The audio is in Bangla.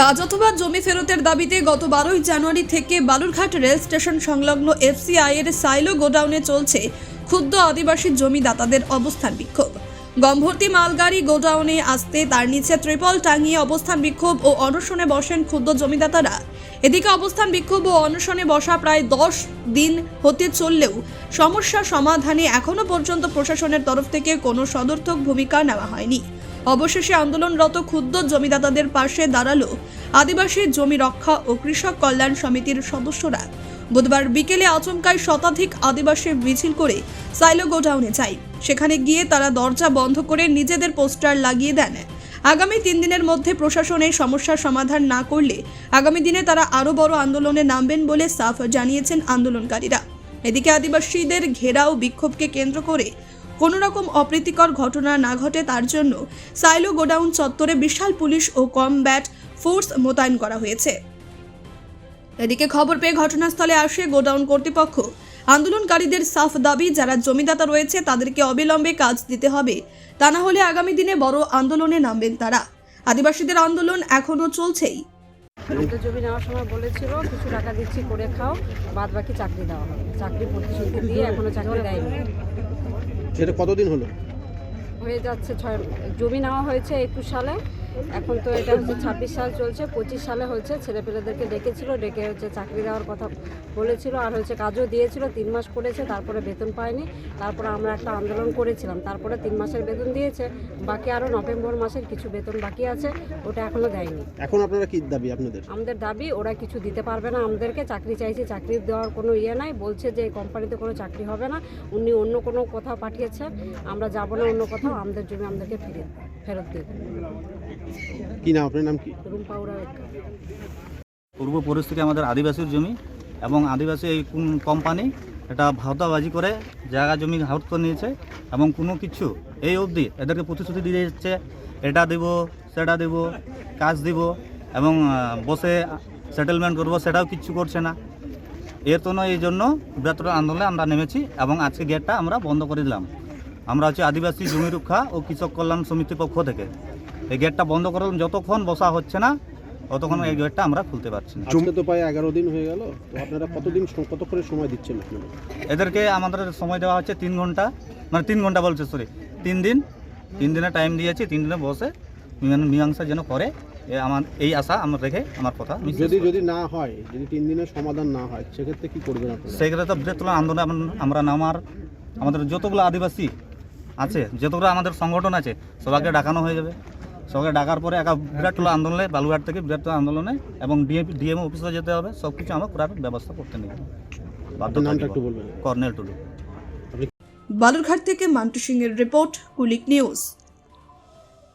কাজ অথবা জমি ফেরতের দাবিতে গত বারোই জানুয়ারি থেকে বালুরঘাট রেল স্টেশন সংলগ্ন এফসিআই এর সাইলো গোডাউনে চলছে ক্ষুদ্র আদিবাসী জমিদাতাদের অবস্থান বিক্ষোভ। গমভর্তি মালগাড়ি গোডাউনে আসতে তার নিচে ত্রিপল টাঙিয়ে অবস্থান বিক্ষোভ ও অনশনে বসেন ক্ষুদ্র জমিদাতারা। এদিকে অবস্থান বিক্ষোভ ও অনশনে বসা প্রায় দশ দিন হতে চললেও সমস্যা সমাধানে এখনও পর্যন্ত প্রশাসনের তরফ থেকে কোনো সদর্থক ভূমিকা নেওয়া হয়নি। অবশেষে আন্দোলনরত ক্ষুদ্র জমিদাতাদের পাশে দাঁড়াল আদিবাসী জমি রক্ষা ও কৃষক কল্যাণ সমিতির সদস্যরা। বুধবার বিকেলে আচমকায় শতাধিক আদিবাসী মিছিল করে সাইলো গোডাউনে যায়। সেখানে গিয়ে তারা দরজা বন্ধ করে নিজেদের পোস্টার লাগিয়ে দেন। আগামী তিন দিনের মধ্যে প্রশাসন এই সমস্যার সমাধান না করলে আগামী দিনে তারা আরও বড় আন্দোলনে নামবেন বলে সাফ জানিয়েছেন আন্দোলনকারীরা। এদিকে আদিবাসীদের ঘেরাও বিক্ষোভকে কেন্দ্র করে কোনো রকম অপ্রীতিকর ঘটনা না ঘটে তার জন্য সাইলো গোডাউন চত্বরে বিশাল পুলিশ ও কমব্যাট ফোর্স মোতায়েন করা হয়েছে। এদিকে খবর পেয়ে ঘটনাস্থলে আসে গোডাউন কর্তৃপক্ষ। আন্দোলনকারীদের সাফ দাবি, যারা জমিদাতা রয়েছে তাদেরকে অবিলম্বে কাজ দিতে হবে। তা না হলে আগামী দিনে বড় আন্দোলনে নামবেন তারা। আদিবাসীদের আন্দোলন এখনও চলছেই। জমি নেওয়ার সময় বলেছিল, কিছু টাকা দিচ্ছি, করে খাও বাদ বাকি চাকরি দেওয়া হবে। চাকরি প্রতিশ্রুতি দিয়ে এখনও চাকরি দেয়নি। সেটা কতদিন হলো? হয়ে যাচ্ছে ছয় জমি নেওয়া হয়েছে একুশ সালে। এখন তো এটা হচ্ছে ছাব্বিশ সাল চলছে পঁচিশ সালে হচ্ছে ছেলেপেলেদেরকে ডেকেছিল ডেকে হচ্ছে চাকরি দেওয়ার কথা বলেছিল আর হচ্ছে কাজও দিয়েছিল তিন মাস করেছে তারপরে বেতন পায়নি তারপরে আমরা একটা আন্দোলন করেছিলাম তারপরে তিন মাসের বেতন দিয়েছে বাকি আরও নভেম্বর মাসের কিছু বেতন বাকি আছে ওটা এখনও দেয়নি। এখন আপনারা কি দাবি আপনাদের? আমাদের দাবি ওরা কিছু দিতে পারবে না আমাদেরকে চাকরি চাইছি চাকরি দেওয়ার কোনো ইয়ে নাই বলছে যে এই কোম্পানিতে কোনো চাকরি হবে না উনি অন্য কোনো কোথাও পাঠিয়েছে আমরা যাব না অন্য কোথাও আমাদের জমি আমাদেরকে ফিরে ফেরত দেবে। কি নাম আপনার নাম কি? পূর্ব পরিস্থিতি আমাদের আদিবাসীর জমি এবং আদিবাসী এই কোন কোম্পানি এটা ভাওতাবাজি করে জায়গা জমি হাউট করে নিয়েছে এবং কোনো কিছু এই অবধি এদেরকে প্রতিশ্রুতি দিয়ে যাচ্ছে এটা দেব সেটা দেব কাজ দিব এবং বসে সেটেলমেন্ট করব সেটাও কিচ্ছু করছে না। এর জন্য এই জন্য বৃহত্তর আন্দোলনে আমরা নেমেছি এবং আজকে গেটটা আমরা বন্ধ করে দিলাম। আমরা হচ্ছে আদিবাসী জমি রক্ষা ও কৃষক কল্যাণ সমিতির পক্ষ থেকে। এই গেটটা বন্ধ করে দিলাম। যতক্ষণ বসা হচ্ছে না ততক্ষণ এই গেটটা আমরা খুলতে পারছি না আজকে তো প্রায় এগারো দিন হয়ে গেল তো আপনারা কতদিন স- কতক্ষণের সময় দিচ্ছেন আপনারা এদেরকে আমাদের সময় দেওয়া হচ্ছে তিন ঘণ্টা মানে তিন ঘণ্টা বলছে সরি তিন দিন তিন দিনের টাইম দিয়েছি তিন দিনে বসে মীমাং- মীমাংসা যেন করে এ আমার এই আশা আমার রেখে আমার কথা আমি শেষ যদি করছি। যদি না হয় যদি তিন দিনের সমাধান না হয় সেক্ষেত্রে কি করবেন আপনারা সেক্ষেত্রে তো বৃহত্তর আন্দোলন আম- আমরা নামার আমাদের যতগুলো আদিবাসী আছে যতগুলো আমাদের সংগঠন আছে সবাইকে ডাকানো হয়ে যাবে সবাইকে ডাকার পরে একা বিরাট আন্দোলনে বালুঘাট থেকে বিরাট আন্দোলনে এবং ডিএম ডিএম অফিসে যেতে হবে সব কিছু আমরা পুরো ব্যবস্থা করতে নেই কর্নেল টুলু বালুরঘাট থেকে মান্টু সিং এর রিপোর্ট কুলিক নিউজ।